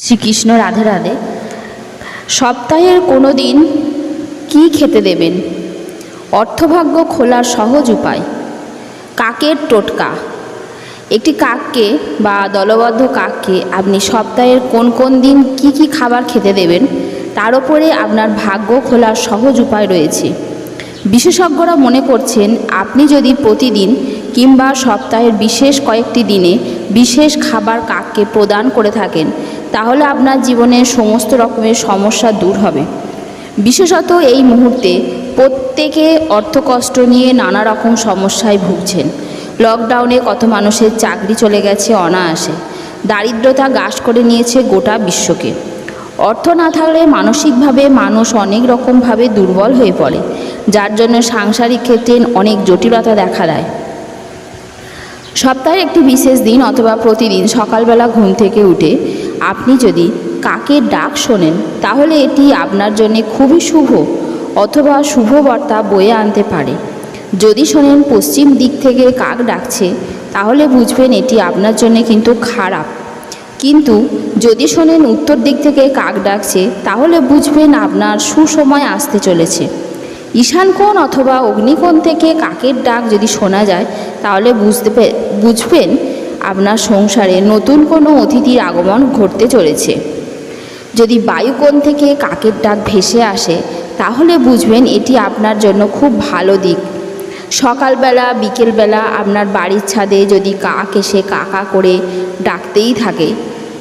শ্রীকৃষ্ণ রাধে রাধে, সপ্তাহের কোনো দিন কী খেতে দেবেন? অর্থভাগ্য খোলার সহজ উপায়, কাকের টোটকা। একটি কাককে বা দলবদ্ধ কাককে আপনি সপ্তাহের কোন কোন দিন কি কি খাবার খেতে দেবেন, তার উপরে আপনার ভাগ্য খোলার সহজ উপায় রয়েছে। বিশেষজ্ঞরা মনে করছেন, আপনি যদি প্রতিদিন কিংবা সপ্তাহের বিশেষ কয়েকটি দিনে বিশেষ খাবার কাককে প্রদান করে থাকেন তাহলে আপনার জীবনের সমস্ত রকমের সমস্যা দূর হবে। বিশেষত এই মুহূর্তে প্রত্যেকে অর্থকষ্ট নিয়ে নানা রকম সমস্যায় ভুগছেন। লকডাউনে কত মানুষের চাকরি চলে গেছে অনায়াসে। দারিদ্রতা গ্রাস করে নিয়েছে গোটা বিশ্বকে। অর্থ না থাকলে মানসিকভাবে মানুষ অনেক রকমভাবে দুর্বল হয়ে পড়ে, যার জন্য সাংসারিক ক্ষেত্রে অনেক জটিলতা দেখা দেয়। সপ্তাহের একটি বিশেষ দিন অথবা প্রতিদিন সকালবেলা ঘুম থেকে উঠে আপনি যদি কাকের ডাক শোনেন, তাহলে এটি আপনার জন্য খুবই শুভ, অথবা শুভ বার্তা বয়ে আনতে পারে। যদি শোনেন পশ্চিম দিক থেকে কাক ডাকছে, তাহলে বুঝবেন এটি আপনার জন্য কিন্তু খারাপ। কিন্তু যদি শোনেন উত্তর দিক থেকে কাক ডাকছে, তাহলে বুঝবেন আপনার সুসময় আসতে চলেছে। ঈশান কোণ অথবা অগ্নিকোণ থেকে কাকের ডাক যদি শোনা যায়, তাহলে বুঝতে বুঝবেন আপনার সংসারে নতুন কোনো অতিথির আগমন ঘটতে চলেছে। যদি বায়ুকোণ থেকে কাকের ডাক ভেসে আসে, তাহলে বুঝবেন এটি আপনার জন্য খুব ভালো দিক। সকালবেলা, বিকেলবেলা আপনার বাড়ির ছাদে যদি কাক এসে কাকা করে ডাকতেই থাকে,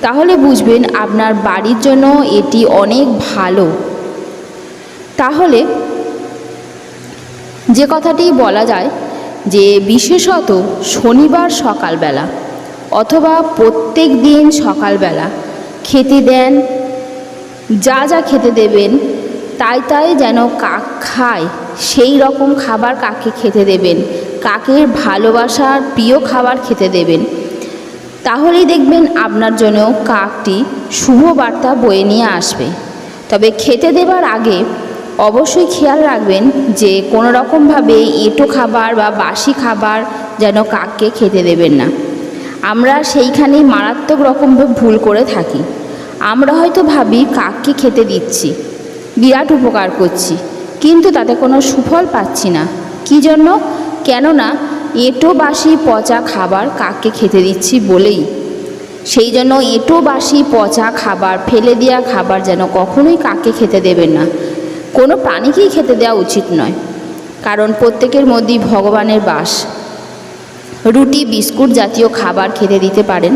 তাহলে বুঝবেন আপনার বাড়ির জন্য এটি অনেক ভালো। তাহলে যে কথাটি বলা যায় যে, বিশেষত শনিবার সকালবেলা অথবা প্রত্যেক দিন সকালবেলা। খেতে দেন, যা যা খেতে দেবেন, তাই তাই যেন কাক খায়। সেই রকম খাবার কাকে খেতে দেবেন? কাকের ভালোবাসার প্রিয় খাবার খেতে দেবেন। তাহলেই দেখবেন আপনার জন্য কাকটি শুভ বার্তা বয়ে নিয়ে আসবে। তবে খেতে দেবার আগে অবশ্যই খেয়াল রাখবেন যে কোনো রকমভাবে এঁটো খাবার বা বাসি খাবার যেন কাককে খেতে দেবেন না। আমরা সেইখানেই মারাত্মক রকমভাবে ভুল করে থাকি। আমরা হয়তো ভাবি, কাককে খেতে দিচ্ছি, বিরাট উপকার করছি, কিন্তু তাতে কোনো সুফল পাচ্ছি না। কী জন্য? কেননা এঁটো বাসি পচা খাবার কাককে খেতে দিচ্ছি বলেই। সেই জন্য এঁটো বাসি পচা খাবার, ফেলে দেওয়া খাবার যেন কখনোই কাককে খেতে দেবেন না। কোনো প্রাণীকেই খেতে দেওয়া উচিত নয়। কারণ প্রত্যেকের মধ্যেই ভগবানের বাস। রুটি, বিস্কুট জাতীয় খাবার খেতে দিতে পারেন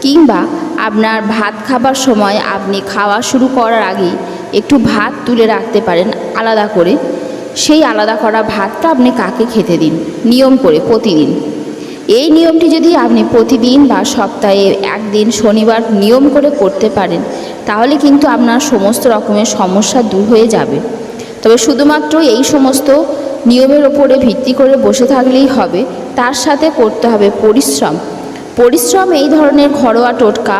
কিংবা আপনার ভাত খাবার সময় আপনি খাওয়া শুরু করার আগেই একটু ভাত তুলে রাখতে পারেন আলাদা করে। সেই আলাদা করা ভাতটা আপনি কাকে খেতে দিন? নিয়ম করে প্রতিদিন। এই নিয়মটি যদি আপনি প্রতিদিন বা সপ্তাহে একদিন শনিবার নিয়ম করে করতে পারেন, তাহলে কিন্তু আপনার সমস্ত রকমের সমস্যা দূর হয়ে যাবে। তবে শুধুমাত্র এই সমস্ত নিয়মের ওপরে ভিত্তি করে বসে থাকলেই হবে, তার সাথে করতে হবে পরিশ্রম। পরিশ্রম এই ধরনের ঘরোয়া টোটকা।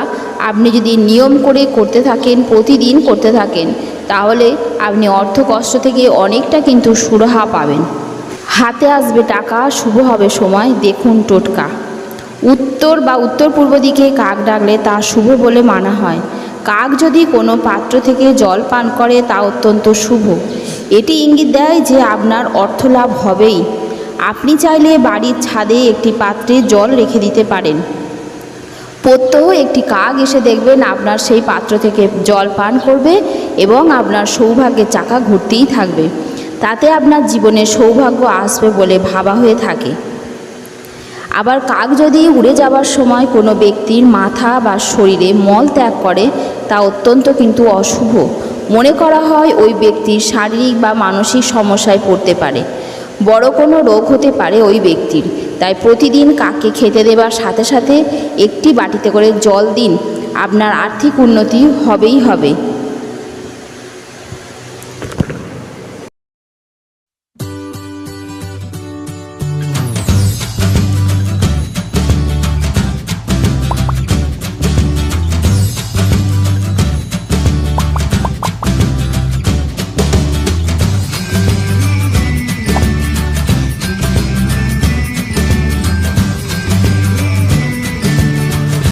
আপনি যদি নিয়ম করে করতে থাকেন, প্রতিদিন করতে থাকেন, তাহলে আপনি অর্থ কষ্ট থেকে অনেকটা কিন্তু সুরাহা পাবেন। হাতে আসবে টাকা, শুভ হবে সময়, দেখুন টোটকা। উত্তর বা উত্তর পূর্ব দিকে কাক ডাকলে তা শুভ বলে মানা হয়। কাক যদি কোনো পাত্র থেকে জল পান করে তা অত্যন্ত শুভ। এটি ইঙ্গিত দেয় যে আপনার অর্থ লাভ হবেই। আপনি চাইলে বাড়ির ছাদে একটি পাত্রে জল রেখে দিতে পারেন। প্রত্যহ একটি কাক এসে দেখবেন আপনার সেই পাত্র থেকে জল পান করবে এবং আপনার সৌভাগ্যের চাকা ঘুরতেই থাকবে। তাতে আপনার জীবনে সৌভাগ্য আসবে বলে ভাবা হয়ে থাকে। আবার কাক যদি উড়ে যাবার সময় কোনো ব্যক্তির মাথা বা শরীরে মল ত্যাগ করে, তা অত্যন্ত কিন্তু অশুভ। মনে করা হয় ওই ব্যক্তির শারীরিক বা মানসিক সমস্যায় পড়তে পারে। বড় কোনো রোগ হতে পারে ওই ব্যক্তির। তাই প্রতিদিন কাককে খেতে দেবার সাথে সাথে একটি বাটিতে করে জল দিন। আপনার আর্থিক উন্নতি হবেই হবে।